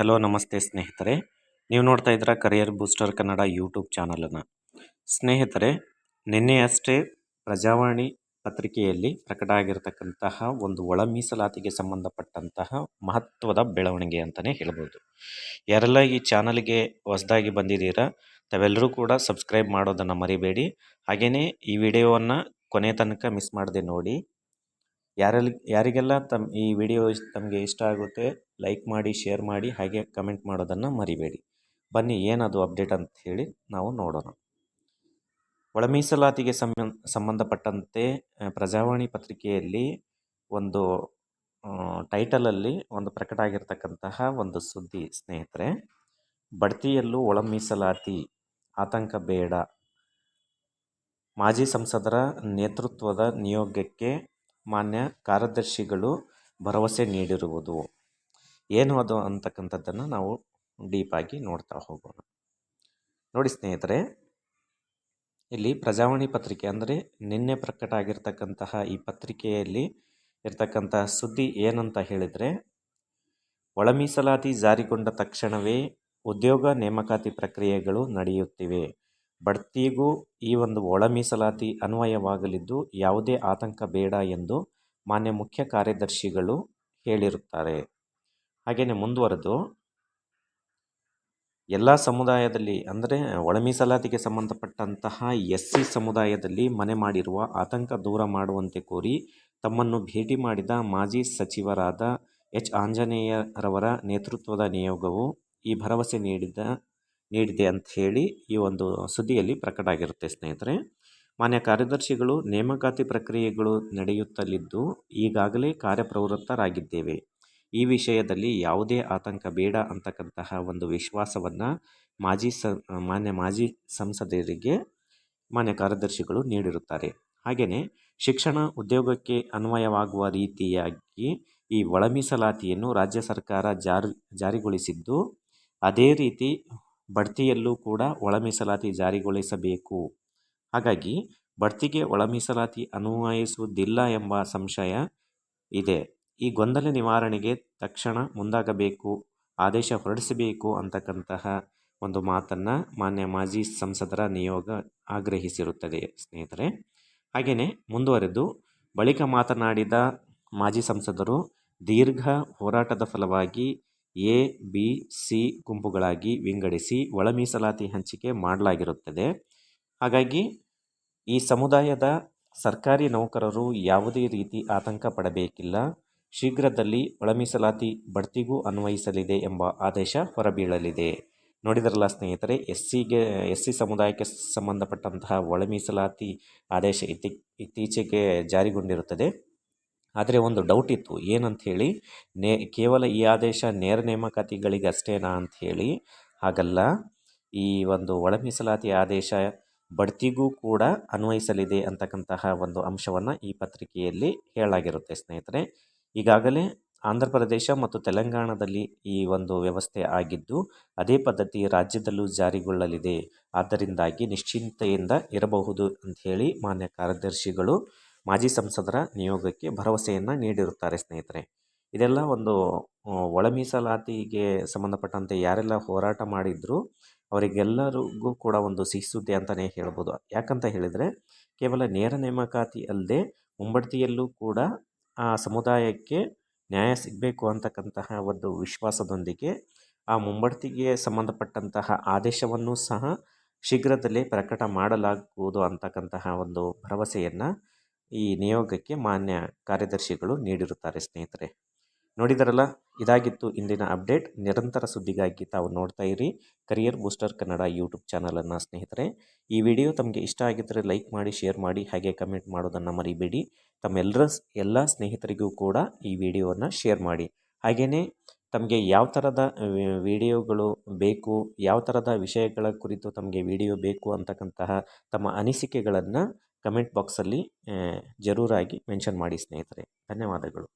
Hello, ನಮಸ್ತೆ ಸ್ನೇಹಿತರೆ. ನೀವು ನೋಡ್ತಾ ಇದ್ದೀರಾ ಕರಿಯರ್ ಬೂಸ್ಟರ್ ಕನ್ನಡ ಯೂಟ್ಯೂಬ್ ಚಾನಲನ್ನು ಸ್ನೇಹಿತರೆ, ನಿನ್ನೆಯಷ್ಟೇ ಪ್ರಜಾವಾಣಿ ಪತ್ರಿಕೆಯಲ್ಲಿ ಪ್ರಕಟ ಆಗಿರತಕ್ಕಂತಹ ಒಂದು ಒಳ ಮೀಸಲಾತಿಗೆ ಸಂಬಂಧಪಟ್ಟಂತಹ ಮಹತ್ವದ ಬೆಳವಣಿಗೆ ಅಂತಲೇ ಹೇಳ್ಬೋದು. ಯಾರೆಲ್ಲ ಈ ಚಾನಲ್ಗೆ ಹೊಸದಾಗಿ ಬಂದಿದ್ದೀರಾ, ತಾವೆಲ್ಲರೂ ಕೂಡ ಸಬ್ಸ್ಕ್ರೈಬ್ ಮಾಡೋದನ್ನು ಮರಿಬೇಡಿ. ಹಾಗೆಯೇ ಈ ವಿಡಿಯೋವನ್ನು ಕೊನೆ ತನಕ ಮಿಸ್ ಮಾಡದೆ ನೋಡಿ. ಯಾರಲ್ಲಿ, ಯಾರಿಗೆಲ್ಲ ತಮ್ಮ ಈ ವಿಡಿಯೋ ತಮಗೆ ಇಷ್ಟ ಆಗುತ್ತೆ, ಲೈಕ್ ಮಾಡಿ, ಶೇರ್ ಮಾಡಿ, ಹಾಗೆ ಕಮೆಂಟ್ ಮಾಡೋದನ್ನು ಮರಿಬೇಡಿ. ಬನ್ನಿ ಏನದು ಅಪ್ಡೇಟ್ ಅಂತ ಹೇಳಿ ನಾವು ನೋಡೋಣ. ಒಳ ಮೀಸಲಾತಿಗೆ ಸಂಬಂಧ ಸಂಬಂಧಪಟ್ಟಂತೆ ಪ್ರಜಾವಾಣಿ ಪತ್ರಿಕೆಯಲ್ಲಿ ಒಂದು ಟೈಟಲಲ್ಲಿ ಒಂದು ಪ್ರಕಟ ಆಗಿರ್ತಕ್ಕಂತಹ ಒಂದು ಸುದ್ದಿ, ಸ್ನೇಹಿತರೆ. ಬಡ್ತಿಯಲ್ಲೂ ಒಳ ಮೀಸಲಾತಿ ಆತಂಕ ಬೇಡ. ಮಾಜಿ ಸಂಸದರ ನೇತೃತ್ವದ ನಿಯೋಗಕ್ಕೆ ಮಾನ್ಯ ಕಾರ್ಯದರ್ಶಿಗಳು ಭರವಸೆ ನೀಡಿರುವುದು. ಏನು ಅದು ಅಂತಕ್ಕಂಥದ್ದನ್ನು ನಾವು ಡೀಪಾಗಿ ನೋಡ್ತಾ ಹೋಗೋಣ. ನೋಡಿ ಸ್ನೇಹಿತರೆ, ಇಲ್ಲಿ ಪ್ರಜಾವಾಣಿ ಪತ್ರಿಕೆ ಅಂದರೆ ನಿನ್ನೆ ಪ್ರಕಟ ಆಗಿರ್ತಕ್ಕಂತಹ ಈ ಪತ್ರಿಕೆಯಲ್ಲಿ ಇರತಕ್ಕಂತಹ ಸುದ್ದಿ ಏನಂತ ಹೇಳಿದರೆ ಒಳ ಮೀಸಲಾತಿ ಜಾರಿಗೊಂಡ ತಕ್ಷಣವೇ ಉದ್ಯೋಗ ನೇಮಕಾತಿ ಪ್ರಕ್ರಿಯೆಗಳು ನಡೆಯುತ್ತಿವೆ. ಬಡ್ತಿಗೂ ಈ ಒಂದು ಒಳ ಮೀಸಲಾತಿ ಅನ್ವಯವಾಗಲಿದ್ದು ಯಾವುದೇ ಆತಂಕ ಬೇಡ ಎಂದು ಮಾನ್ಯ ಮುಖ್ಯ ಕಾರ್ಯದರ್ಶಿಗಳು ಹೇಳಿರುತ್ತಾರೆ. ಹಾಗೆಯೇ ಮುಂದುವರೆದು, ಎಲ್ಲ ಸಮುದಾಯದಲ್ಲಿ ಅಂದರೆ ಒಳ ಮೀಸಲಾತಿಗೆ ಸಂಬಂಧಪಟ್ಟಂತಹ ಎಸ್ ಸಿ ಸಮುದಾಯದಲ್ಲಿ ಮನೆ ಮಾಡಿರುವ ಆತಂಕ ದೂರ ಮಾಡುವಂತೆ ಕೋರಿ ತಮ್ಮನ್ನು ಭೇಟಿ ಮಾಡಿದ ಮಾಜಿ ಸಚಿವರಾದ ಎಚ್. ಆಂಜನೇಯರವರ ನೇತೃತ್ವದ ನಿಯೋಗವು ಈ ಭರವಸೆ ನೀಡಿದ ನೀಡಿದೆ ಅಂತ ಹೇಳಿ ಈ ಒಂದು ಸುದ್ದಿಯಲ್ಲಿ ಪ್ರಕಟ ಆಗಿರುತ್ತೆ ಸ್ನೇಹಿತರೆ. ಮಾನ್ಯ ಕಾರ್ಯದರ್ಶಿಗಳು, ನೇಮಕಾತಿ ಪ್ರಕ್ರಿಯೆಗಳು ನಡೆಯುತ್ತಲಿದ್ದು ಈಗಾಗಲೇ ಕಾರ್ಯಪ್ರವೃತ್ತರಾಗಿದ್ದೇವೆ. ಈ ವಿಷಯದಲ್ಲಿ ಯಾವುದೇ ಆತಂಕ ಬೇಡ ಅಂತಕ್ಕಂತಹ ಒಂದು ವಿಶ್ವಾಸವನ್ನು ಮಾಜಿ ಸ, ಮಾನ್ಯ ಮಾಜಿ ಸಂಸದರಿಗೆ ಮಾನ್ಯ ಕಾರ್ಯದರ್ಶಿಗಳು ನೀಡಿರುತ್ತಾರೆ. ಹಾಗೆಯೇ ಶಿಕ್ಷಣ ಉದ್ಯೋಗಕ್ಕೆ ಅನ್ವಯವಾಗುವ ರೀತಿಯಾಗಿ ಈ ಒಳ ಮೀಸಲಾತಿಯನ್ನು ರಾಜ್ಯ ಸರ್ಕಾರ ಜಾರಿ, ಜಾರಿಗೊಳಿಸಿದ್ದು, ಅದೇ ರೀತಿ ಬಡ್ತಿಯಲ್ಲೂ ಕೂಡ ಒಳ ಮೀಸಲಾತಿ ಜಾರಿಗೊಳಿಸಬೇಕು. ಹಾಗಾಗಿ ಬಡ್ತಿಗೆ ಒಳ ಮೀಸಲಾತಿ ಅನ್ವಯಿಸುವುದಿಲ್ಲ ಎಂಬ ಸಂಶಯ ಇದೆ. ಈ ಗೊಂದಲ ನಿವಾರಣೆಗೆ ತಕ್ಷಣ ಮುಂದಾಗಬೇಕು, ಆದೇಶ ಹೊರಡಿಸಬೇಕು ಅಂತಕ್ಕಂತಹ ಒಂದು ಮಾತನ್ನು ಮಾನ್ಯ ಮಾಜಿ ಸಂಸದರ ನಿಯೋಗ ಆಗ್ರಹಿಸಿರುತ್ತದೆ ಸ್ನೇಹಿತರೆ. ಹಾಗೆಯೇ ಮುಂದುವರೆದು ಬಳಿಕ ಮಾತನಾಡಿದ ಮಾಜಿ ಸಂಸದರು ದೀರ್ಘ ಹೋರಾಟದ ಫಲವಾಗಿ ಎ, ಬಿ, ಸಿ ಗುಂಪುಗಳಾಗಿ ವಿಂಗಡಿಸಿ ಒಳ ಮೀಸಲಾತಿ ಹಂಚಿಕೆ ಮಾಡಲಾಗಿರುತ್ತದೆ. ಹಾಗಾಗಿ ಈ ಸಮುದಾಯದ ಸರ್ಕಾರಿ ನೌಕರರು ಯಾವುದೇ ರೀತಿ ಆತಂಕ ಪಡಬೇಕಿಲ್ಲ. ಶೀಘ್ರದಲ್ಲಿ ಒಳ ಮೀಸಲಾತಿ ಬಡ್ತಿಗೂ ಅನ್ವಯಿಸಲಿದೆ ಎಂಬ ಆದೇಶ ಹೊರಬೀಳಲಿದೆ. ನೋಡಿದ್ರಲ್ಲ ಸ್ನೇಹಿತರೆ ಎಸ್ ಸಿಗೆ ಎಸ್ ಸಿ ಸಮುದಾಯಕ್ಕೆ ಸಂಬಂಧಪಟ್ಟಂತಹ ಒಳ ಮೀಸಲಾತಿ ಆದೇಶ ಇತ್ತೀ, ಇತ್ತೀಚೆಗೆ ಜಾರಿಗೊಂಡಿರುತ್ತದೆ. ಆದರೆ ಒಂದು ಡೌಟ್ ಇತ್ತು. ಏನಂತ ಹೇಳಿ ನೇ, ಕೇವಲ ಈ ಆದೇಶ ನೇರ ನೇಮಕಾತಿಗಳಿಗಷ್ಟೇನಾ ಅಂತ ಹೇಳಿ ಹಾಗಲ್ಲ. ಈ ಒಂದು ಒಳ ಮೀಸಲಾತಿ ಆದೇಶ ಬಡ್ತಿಗೂ ಕೂಡ ಅನ್ವಯಿಸಲಿದೆ ಅಂತಕ್ಕಂತಹ ಒಂದು ಅಂಶವನ್ನು ಈ ಪತ್ರಿಕೆಯಲ್ಲಿ ಹೇಳಲಾಗಿರುತ್ತೆ ಸ್ನೇಹಿತರೆ. ಈಗಾಗಲೇ ಆಂಧ್ರ ಪ್ರದೇಶ ಮತ್ತು ತೆಲಂಗಾಣದಲ್ಲಿ ಈ ಒಂದು ವ್ಯವಸ್ಥೆ ಆಗಿದ್ದು, ಅದೇ ಪದ್ಧತಿ ರಾಜ್ಯದಲ್ಲೂ ಜಾರಿಗೊಳ್ಳಲಿದೆ. ಆದ್ದರಿಂದಾಗಿ ನಿಶ್ಚಿಂತೆಯಿಂದ ಇರಬಹುದು ಅಂಥೇಳಿ ಮಾನ್ಯ ಕಾರ್ಯದರ್ಶಿಗಳು ಮಾಜಿ ಸಂಸದರ ನಿಯೋಗಕ್ಕೆ ಭರವಸೆಯನ್ನು ನೀಡಿರುತ್ತಾರೆ ಸ್ನೇಹಿತರೆ. ಇದೆಲ್ಲ ಒಂದು ಒಳ ಮೀಸಲಾತಿಗೆ ಸಂಬಂಧಪಟ್ಟಂತೆ ಯಾರೆಲ್ಲ ಹೋರಾಟ ಮಾಡಿದ್ರು, ಅವರಿಗೆಲ್ಲರಿಗೂ ಕೂಡ ಒಂದು ಸಿಹಿ ಸುದ್ದಿ ಅಂತಲೇ ಹೇಳ್ಬೋದು. ಯಾಕಂತ ಹೇಳಿದರೆ, ಕೇವಲ ನೇರ ನೇಮಕಾತಿ ಅಲ್ಲದೆ ಮುಂಬಡ್ತಿಯಲ್ಲೂ ಕೂಡ ಆ ಸಮುದಾಯಕ್ಕೆ ನ್ಯಾಯ ಸಿಗಬೇಕು ಅಂತಕ್ಕಂತಹ ಒಂದು ವಿಶ್ವಾಸದೊಂದಿಗೆ ಆ ಮುಂಬಡ್ತಿಗೆ ಸಂಬಂಧಪಟ್ಟಂತಹ ಆದೇಶವನ್ನು ಸಹ ಶೀಘ್ರದಲ್ಲೇ ಪ್ರಕಟ ಮಾಡಲಾಗುವುದು ಅಂತಕ್ಕಂತಹ ಒಂದು ಭರವಸೆಯನ್ನು ಈ ನಿಯೋಗಕ್ಕೆ ಮಾನ್ಯ ಕಾರ್ಯದರ್ಶಿಗಳು ನೀಡಿರುತ್ತಾರೆ ಸ್ನೇಹಿತರೆ. ನೋಡಿದರಲ್ಲ, ಇದಾಗಿತ್ತು ಇಂದಿನ ಅಪ್ಡೇಟ್. ನಿರಂತರ ಸುದ್ದಿಗಾಗಿ ತಾವು ನೋಡ್ತಾ ಇರಿ. ಕರಿಯರ್ ಬೂಸ್ಟರ್ ಕನ್ನಡ ಯೂಟ್ಯೂಬ್ ಚಾನಲನ್ನು ಸ್ನೇಹಿತರೆ. ಈ ವಿಡಿಯೋ ತಮಗೆ ಇಷ್ಟ ಆಗಿದ್ದರೆ ಲೈಕ್ ಮಾಡಿ, ಶೇರ್ ಮಾಡಿ, ಹಾಗೆ ಕಮೆಂಟ್ ಮಾಡೋದನ್ನು ಮರಿಬೇಡಿ. ತಮ್ಮೆಲ್ಲರ ಎಲ್ಲ ಸ್ನೇಹಿತರಿಗೂ ಕೂಡ ಈ ವಿಡಿಯೋವನ್ನು ಶೇರ್ ಮಾಡಿ. ಹಾಗೆಯೇ ತಮಗೆ ಯಾವ ಥರದ ವಿಡಿಯೋಗಳು ಬೇಕು, ಯಾವ ಥರದ ವಿಷಯಗಳ ಕುರಿತು ತಮಗೆ ವಿಡಿಯೋ ಬೇಕು ಅಂತಕ್ಕಂತಹ ತಮ್ಮ ಅನಿಸಿಕೆಗಳನ್ನು ಕಮೆಂಟ್ ಬಾಕ್ಸಲ್ಲಿ ಜರೂರಾಗಿ ಮೆನ್ಷನ್ ಮಾಡಿ ಸ್ನೇಹಿತರೆ. ಧನ್ಯವಾದಗಳು.